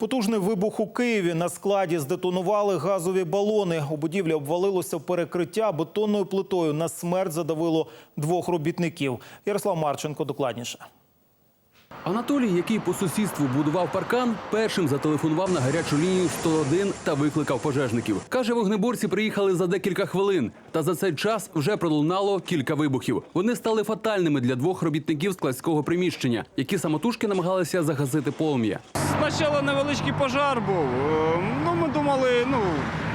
Потужний вибух у Києві на складі здетонували газові балони. У будівлі обвалилося перекриття бетонною плитою. На смерть задавило двох робітників. Ярослав Марченко докладніше. Анатолій, який по сусідству будував паркан, першим зателефонував на гарячу лінію 101 та викликав пожежників. Каже, вогнеборці приїхали за декілька хвилин, та за цей час вже пролунало кілька вибухів. Вони стали фатальними для двох робітників складського приміщення, які самотужки намагалися загасити полум'я. Спочатку невеличкий пожар був. е, Ну, ми думали, ну,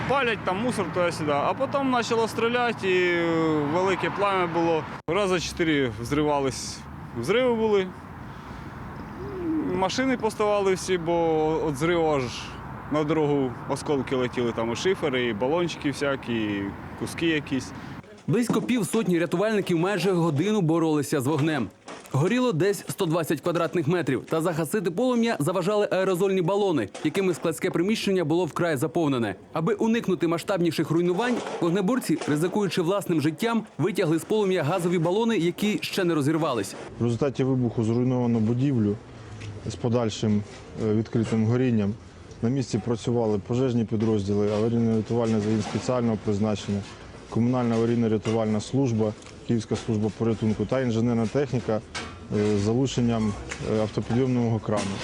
палять там мусор туди-сюди, а потім почало стріляти і е, велике плам'я було. Рази чотири взривались. Взриви були. Машини поставали всі, бо від зриву аж на дорогу осколки летіли, там і шифери, і балончики всякі, і куски якісь. Близько півсотні рятувальників майже годину боролися з вогнем. Горіло десь 120 квадратних метрів, та загасити полум'я заважали аерозольні балони, якими складське приміщення було вкрай заповнене. Аби уникнути масштабніших руйнувань, вогнеборці, ризикуючи власним життям, витягли з полум'я газові балони, які ще не розірвались. В результаті вибуху зруйновано будівлю з подальшим е, відкритим горінням. На місці працювали пожежні підрозділи, аварійно-рятувальний загін спеціального призначення, комунальна аварійно-рятувальна служба, Київська служба порятунку та інженерна техніка е, з залученням е, автопідйомного крану.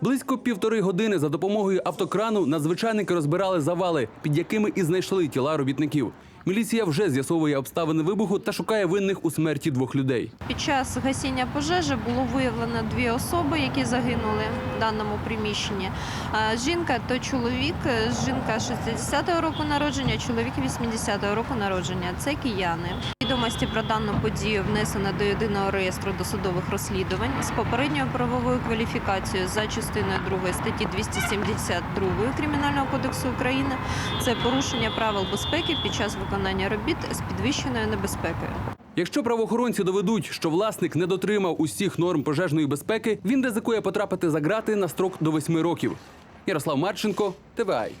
Близько півтори години за допомогою автокрану надзвичайники розбирали завали, під якими і знайшли тіла робітників. Міліція вже з'ясовує обставини вибуху та шукає винних у смерті двох людей. Під час гасіння пожежі було виявлено дві особи, які загинули в даному приміщенні. Жінка то чоловік, жінка 60-го року народження, чоловік 80-го року народження. Це кияни. Відомості про дану подію внесено до єдиного реєстру досудових розслідувань з попередньою правовою кваліфікацією за частиною 2 статті 272 Кримінального кодексу України. Це порушення правил безпеки під час виконання робіт з підвищеною небезпекою. Якщо правоохоронці доведуть, що власник не дотримав усіх норм пожежної безпеки, він ризикує потрапити за ґрати на строк до восьми років. Ярослав Марченко, ТВАЙ.